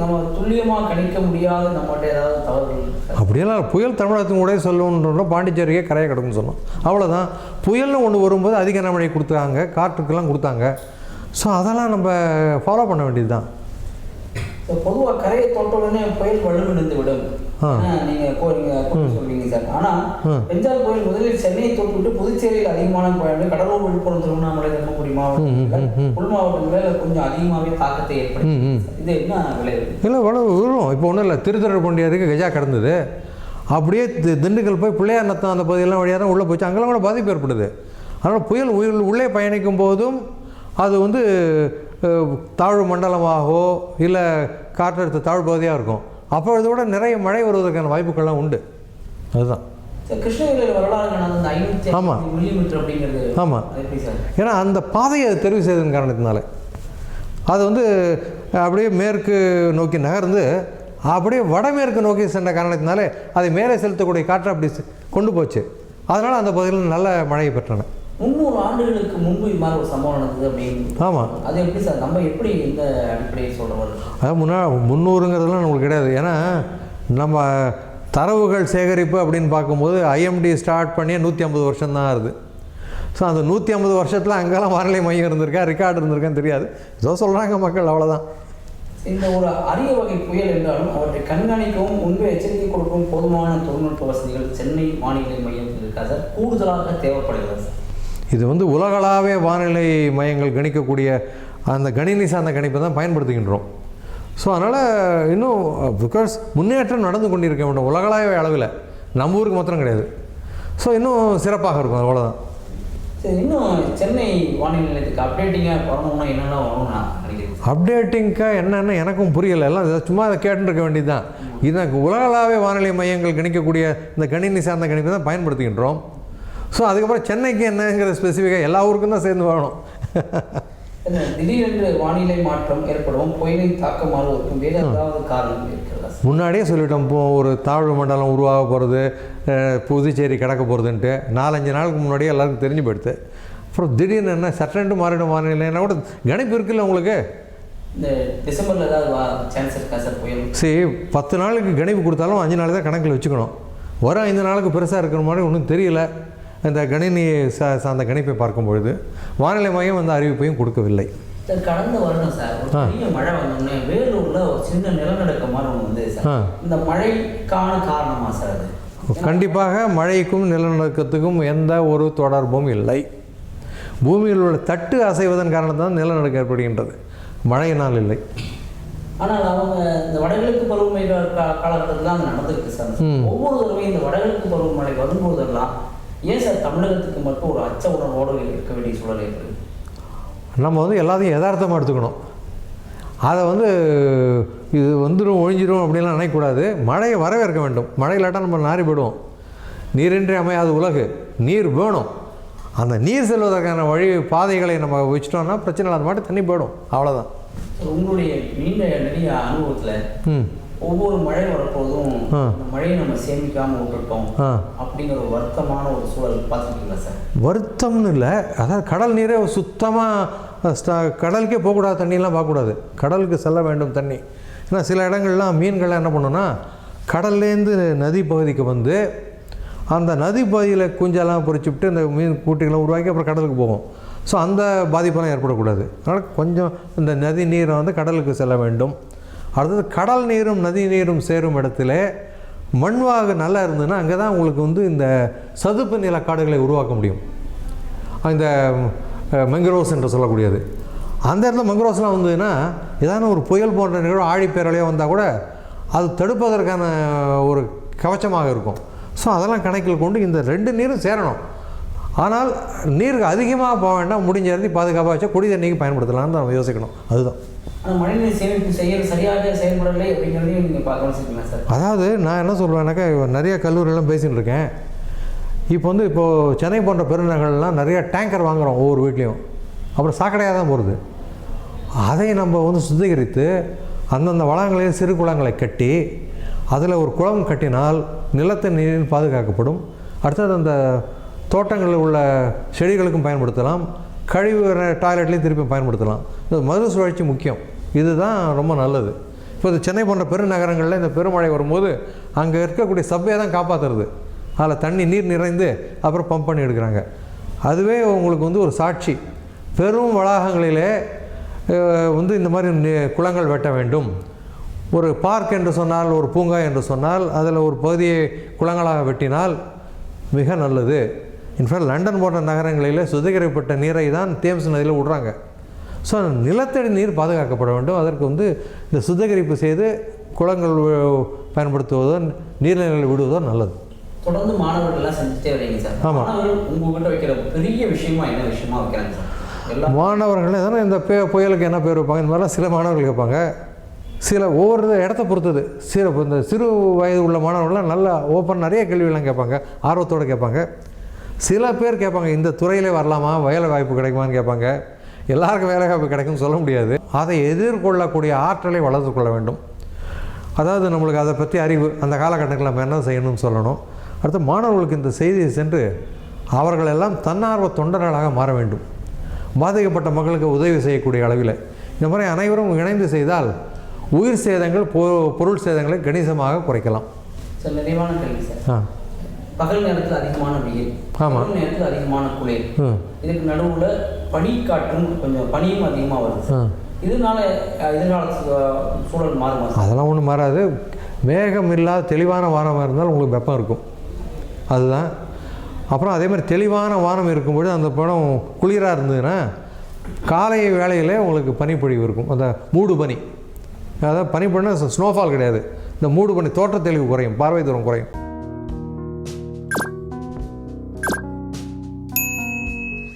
நம்ம துல்லியமாக கணிக்க முடியாத நம்மகிட்ட ஏதாவது தவறுகள்? அப்படியெல்லாம் புயல் தமிழகத்தின் கூட சொல்லணுன்றோம் பாண்டிச்சேரியே கரையை கிடக்குன்னு சொன்னோம். அவ்வளோதான் புயல்னு ஒன்று வரும்போது அதிக கனமழை கொடுத்தாங்க? காற்றுக்கெல்லாம் கொடுத்தாங்க. ஸோ அதெல்லாம் நம்ம ஃபாலோ பண்ண வேண்டியது தான் பொதுவாக கரையை தொட்ட உடனே புயல் வலுவிழந்து விடும். ஆ. ஆனா, நீங்க இப்போ நீங்க அப்படி சொல்றீங்க சார். ஆனா ம். பெஞ்சால் புயல் முதலில் சென்னையை தொட்டுவிட்டு புதுச்சேரியில் அதிகமான புயல் கடலூர் விழுப்புரம் திருவண்ணாமலை தர்மபுரி மாவட்டங்கள் உள் மாவட்டங்களில் கொஞ்சம் அதிகமாகவே தாக்கத்தை ஏற்படுத்தி. இது என்ன விளைவு? இல்லை இவ்வளோ வரும் இப்போ ஒன்றும் இல்லை. திருத்துறைப்பூண்டியருக்கு கஜா கிடந்தது. அப்படியே திண்டுக்கல் போய் பிள்ளையார் நத்தம் அந்த பகுதியெல்லாம் வழியாக தான் உள்ளே போச்சு. அங்கெல்லாம் கூட பாதிப்பு ஏற்படுது. அதனால் புயல் உயிர் உள்ளே பயணிக்கும் போதும் அது வந்து தாழ்வு மண்டலமாகவோ இல்லை காற்றழுத்த தாழ்வு பகுதியாக இருக்கும். அப்பொழுது கூட நிறைய மழை வருவதற்கான வாய்ப்புகள்லாம் உண்டு. அதுதான். சார் கிருஷ்ணகிரியில் வரலாறு நடந்த அந்த ஐநூற்றி ஆமா. மில்லிமீட்டர் அப்படிங்கிறது ஆமா. அது எப்படி சார். ஏன்னா அந்த பாதையை அது தெரிவு செய்ததன் காரணத்தினால. அது வந்து அப்படியே மேற்கு நோக்கி நகர்ந்து அப்படியே வடமேற்கு நோக்கி சென்ற காரணத்தினாலே அதை மேலே செலுத்தக்கூடிய காற்று அப்படி கொண்டு போச்சு. அதனால் அந்த பகுதியில் நல்ல மழையை பெற்றன. முந்நூறு ஆண்டுகளுக்கு முன்பு மாதிரி ஒரு சம்பவம் நடந்தது அப்படின்னு. ஆமாம் அது எப்படி சார்? நம்ம எப்படி இந்த அடிப்படையை சொல்ற வருது அது முன்னா முந்நூறுங்கிறதுலாம் நம்மளுக்கு கிடையாது. ஏன்னா நம்ம தரவுகள் சேகரிப்பு அப்படின்னு பார்க்கும்போது ஐஎம்டி ஸ்டார்ட் பண்ணி நூற்றி ஐம்பது வருஷம் தான் ஆகுது ஸோ அந்த நூற்றி ஐம்பது வருஷத்தில் அங்கெல்லாம் வானிலை மையம் இருந்திருக்கா? ரெக்கார்டு இருந்திருக்கான்னு தெரியாது. ஏதோ சொல்கிறாங்க மக்கள் அவ்வளோதான் இந்த ஒரு அரிய வகை புயல் என்றாலும் அவற்றை கண்காணிக்கவும் முன்பே எச்சரிக்கை கொடுக்கவும் போதுமான தொழில்நுட்ப வசதிகள் சென்னை வானிலை மையத்தில் இருக்கா சார்? கூடுதலாக தேவைப்படுகிறது. சார் இது வந்து உலகளாவே வானிலை மையங்கள் கணிக்கக்கூடிய அந்த கணினி சார்ந்த கணிப்பை தான் பயன்படுத்துகின்றோம். ஸோ அதனால் இன்னும் பிகாஸ் முன்னேற்றம் நடந்து கொண்டிருக்க வேண்டும். உலகளாவிய அளவில். நம்ம ஊருக்கு மாத்திரம் கிடையாது. ஸோ இன்னும் சிறப்பாக இருக்கும். அவ்வளோதான் சரி இன்னும் சென்னை வானிலை நிலையத்துக்கு அப்டேட்டிங்காக வரணும்னா என்னென்ன எனக்கும் புரியலை. எல்லாம் சும்மா அதை கேட்டுருக்க வேண்டியது தான் இது உலகளாவிய வானிலை மையங்கள் கணிக்கக்கூடிய இந்த கணினி சார்ந்த கணிப்பை தான் பயன்படுத்துகின்றோம். ஸோ அதுக்கப்புறம் சென்னைக்கு என்னங்கிற ஸ்பெசிஃபிக்காக எல்லா ஊருக்கும் தான் சேர்ந்து வரணும் திடீரென்று வானிலை மாற்றம் ஏற்படும் புயலின் தாக்கம் மாறுவதற்கும் வேறு ஏதாவது காரணம் இருக்கிறதா? முன்னாடியே சொல்லிட்டோம் இப்போ ஒரு தாழ்வு மண்டலம் உருவாக போகிறது புதுச்சேரி கிடக்க போகிறதுன்ட்டு நாலஞ்சு நாளுக்கு முன்னாடியே எல்லாருக்கும் தெரிஞ்சு போயிடுது. அப்புறம் திடீர்னு என்ன சட்டன்ட்டு மாறிடும் வானிலைன்னா கூட கணிப்பு இருக்குல்ல உங்களுக்கு? இந்த டிசம்பரில் ஏதாவது சான்ஸ் இருக்கா சார் புயல்? சரி பத்து நாளுக்கு கணிப்பு கொடுத்தாலும் அஞ்சு நாள் தான் கணக்கில் வச்சுக்கணும். வரும் ஐந்து நாளுக்கு பெருசாக இருக்கிற மாதிரி ஒன்றும் தெரியல. இந்த கணினி சார்ந்த கணிப்பை பார்க்கும் பொழுது வானிலை மையம் அந்த அறிவிப்பையும் கொடுக்கவில்லை சார் கடந்த வருடம் சார் ஒரு. பெரிய மழை வந்தோடனே வேலூர்ல ஒரு சின்ன நிலநடுக்க மாதிரி ஒன்று வந்து. சார் இந்த மழைக்கான காரணமா சார் அது கண்டிப்பாக மழைக்கும் நிலநடுக்கத்துக்கும் எந்த ஒரு தொடர்பும் இல்லை பூமியில் உள்ள தட்டு அசைவதன் காரணத்தான் நிலநடுக்கம் ஏற்படுகின்றது மழையினால் இல்லை ஆனால் அவங்க இந்த வடகிழக்கு பருவமழை காலகட்டத்தில் தான் நடந்திருக்கு சார். ஒவ்வொரு தடவையும் இந்த வடகிழக்கு பருவமழை வரும்போதெல்லாம் ஏன் சார் தமிழகத்துக்கு மட்டும் ஒரு அச்ச உணர்வோடு இருக்க வேண்டிய சூழல் ஏற்படுது? நம்ம வந்து எல்லாத்தையும் யதார்த்தமாக எடுத்துக்கணும். அதை வந்து இது வந்துடும் ஒழிஞ்சிரும் அப்படின்லாம் நினைக்கக்கூடாது. மழையை வரவேற்க வேண்டும். மழை இல்லாட்டா நம்ம நாரி போயிடுவோம். நீரின்றி அமையாத உலகு. நீர் வேணும். அந்த நீர் செல்வதற்கான வழி பாதைகளை நம்ம வச்சுட்டோம்னா பிரச்சனை இல்லாத மாட்டி தண்ணி போயிடும். அவ்வளோதான் உங்களுடைய நீண்ட அனுபவத்துல ம். ஒவ்வொரு மழை வரப்போதும் மழையை நம்ம சேமிக்காம விட்டுட்டோம் ஆ. அப்படிங்கிற ஒரு வருத்தமான ஒரு சூழல் பார்த்துருக்கீங்களா சார்? வருத்தம்னு இல்லை. அதாவது கடல் நீரை சுத்தமாக கடலுக்கே போகக்கூடாது தண்ணியெல்லாம் பார்க்கக்கூடாது. கடலுக்கு செல்ல வேண்டும் தண்ணி. ஏன்னா சில இடங்கள்லாம் மீன்கள்லாம் என்ன பண்ணுன்னா கடல்லேருந்து நதி பகுதிக்கு வந்து அந்த நதி பகுதியில் குஞ்செல்லாம் பொறிச்சுவிட்டு இந்த மீன் கூட்டிகளை உருவாக்கி அப்புறம் கடலுக்கு போகும். ஸோ அந்த பாதிப்பெல்லாம் ஏற்படக்கூடாது. அதனால் கொஞ்சம் இந்த நதி நீரை வந்து கடலுக்கு செல்ல வேண்டும். அடுத்தது கடல் நீரும் நதி நீரும் சேரும் இடத்துல மண்வாகு நல்லா இருந்ததுன்னா அங்கே தான் உங்களுக்கு வந்து இந்த சதுப்பு நில காடுகளை உருவாக்க முடியும். இந்த மெங்கரோஸ் என்று சொல்லக்கூடியது. அந்த இடத்துல மெங்கரோஸ்லாம் வந்ததுன்னா ஏதாவது ஒரு புயல் போன்ற நிகழ்வு ஆழிப்பேரலையோ வந்தால் கூட அது தடுப்பதற்கான ஒரு கவச்சமாக இருக்கும். ஸோ அதெல்லாம் கணக்கில் கொண்டு இந்த ரெண்டு நீரும் சேரணும். ஆனால் நீருக்கு அதிகமாக போக வேண்டாம் முடிஞ்ச இடத்துக்கு பாதுகாப்பாக வச்சா குடி தண்ணிக்கு பயன்படுத்தலாம்னு நம்ம யோசிக்கணும். அதுதான். அதாவது நான் என்ன சொல்லுவேன்னாக்கா நிறைய கல்லூரியெல்லாம் பேசின்னு இருக்கேன். இப்போ வந்து இப்போது சென்னை போன்ற பெருநகர்லாம் நிறைய டேங்கர் வாங்குகிறோம் ஒவ்வொரு வீட்லேயும். அப்புறம் சாக்கடையாக தான் போகிறது அதை நம்ம வந்து சுத்திகரித்து அந்தந்த வளங்களையும் சிறு குளங்களை கட்டி அதில் ஒரு குளம் கட்டினால் நிலத்தடி நீரில் பாதுகாக்கப்படும். அடுத்தது அந்த தோட்டங்களில் உள்ள செடிகளுக்கும் பயன்படுத்தலாம். கழிவு டாய்லெட்லேயும் திருப்பி பயன்படுத்தலாம். இந்த மறுசுழற்சி முக்கியம். இதுதான் ரொம்ப நல்லது. இப்போ இந்த சென்னை போன்ற பெருநகரங்களில் இந்த பெருமழை வரும்போது அங்கே இருக்கக்கூடிய சப்பையை தான் காப்பாற்றுறது அதில் தண்ணி நீர் நிறைந்து அப்புறம் பம்ப் பண்ணி எடுக்கிறாங்க. அதுவே உங்களுக்கு வந்து ஒரு சாட்சி. பெரும் வளாகங்களிலே வந்து இந்த மாதிரி குளங்கள் வெட்ட வேண்டும். ஒரு பார்க் என்று சொன்னால் ஒரு பூங்கா என்று சொன்னால் அதில் ஒரு பகுதியை குளங்களாக வெட்டினால் மிக நல்லது. இன்ஃபேக்ட் லண்டன் போன்ற நகரங்களில் சுத்திகரிக்கப்பட்ட நீரை தான் தேம்ஸ் நதியில் விடுறாங்க. ஸோ நிலத்தடி நீர் பாதுகாக்கப்பட வேண்டும். அதற்கு வந்து இந்த சுத்திகரிப்பு செய்து குளங்கள் பயன்படுத்துவதோ நீர்நிலைகள் விடுவதோ நல்லது. தொடர்ந்து மாணவர்கள்லாம் செஞ்சுட்டே வரீங்க சார். ஆமா. மாணவர்கள் உங்ககிட்ட வைக்கிற பெரிய விஷயமா என்ன விஷயமா வைக்கிறாங்க சார்? மாணவர்கள் தானே இந்த பே புயலுக்கு என்ன பேர் வைப்பாங்க? இந்த மாதிரிலாம் சில மாணவர்கள் கேட்பாங்க. சில ஒவ்வொரு இடத்த பொறுத்தது. சில இந்த சிறு வயது உள்ள மாணவர்கள்லாம் நல்லா ஓப்பன் நிறைய கேள்வியெல்லாம் கேட்பாங்க. ஆர்வத்தோடு கேட்பாங்க. சில பேர் கேட்பாங்க இந்த துறையிலே வரலாமா? வேலை வாய்ப்பு கிடைக்குமான்னு கேட்பாங்க. எல்லாருக்கும் வேலை வாய்ப்பு கிடைக்கும்னு சொல்ல முடியாது. அதை எதிர்கொள்ளக்கூடிய ஆற்றலை வளர்த்து கொள்ள வேண்டும். அதாவது நம்மளுக்கு அதை பற்றி அறிவு அந்த காலகட்டத்தில் நம்ம என்ன செய்யணும்னு சொல்லணும். அடுத்து மாணவர்களுக்கு இந்த செய்தியை சென்று அவர்களெல்லாம் தன்னார்வ தொண்டர்களாக மாற வேண்டும். பாதிக்கப்பட்ட மக்களுக்கு உதவி செய்யக்கூடிய அளவில். இந்த மாதிரி அனைவரும் இணைந்து செய்தால் உயிர் சேதங்கள் பொ பொருள் சேதங்களை கணிசமாக குறைக்கலாம். சார் நிறைவான கேள்வி சார். ஆ. பகல் நேரத்தில் அதிகமான வெயில். பகல் நேரத்தில் அதிகமான குளிர். இதுக்கு நடுவில் பனிக்காற்றும் கொஞ்சம் பனியும் அதிகமாக வருது இதனால சூழல் மாறுமா அதெல்லாம் ஒன்றும் மாறாது. மேகம் இல்லாத தெளிவான வானமாக இருந்தால் உங்களுக்கு வெப்பம் இருக்கும். அதுதான். அப்புறம் அதே மாதிரி தெளிவான வானம் இருக்கும்பொழுது அந்த படம் குளிராக இருந்ததுன்னா காலை வேளையிலே உங்களுக்கு பனிப்பொழிவு இருக்கும். அந்த மூடு பனி. அதாவது பனிப்பொழினா ஸ்னோஃபால் கிடையாது. இந்த மூடு பனி தோற்ற தெளிவு குறையும். பார்வை தூரம் குறையும்.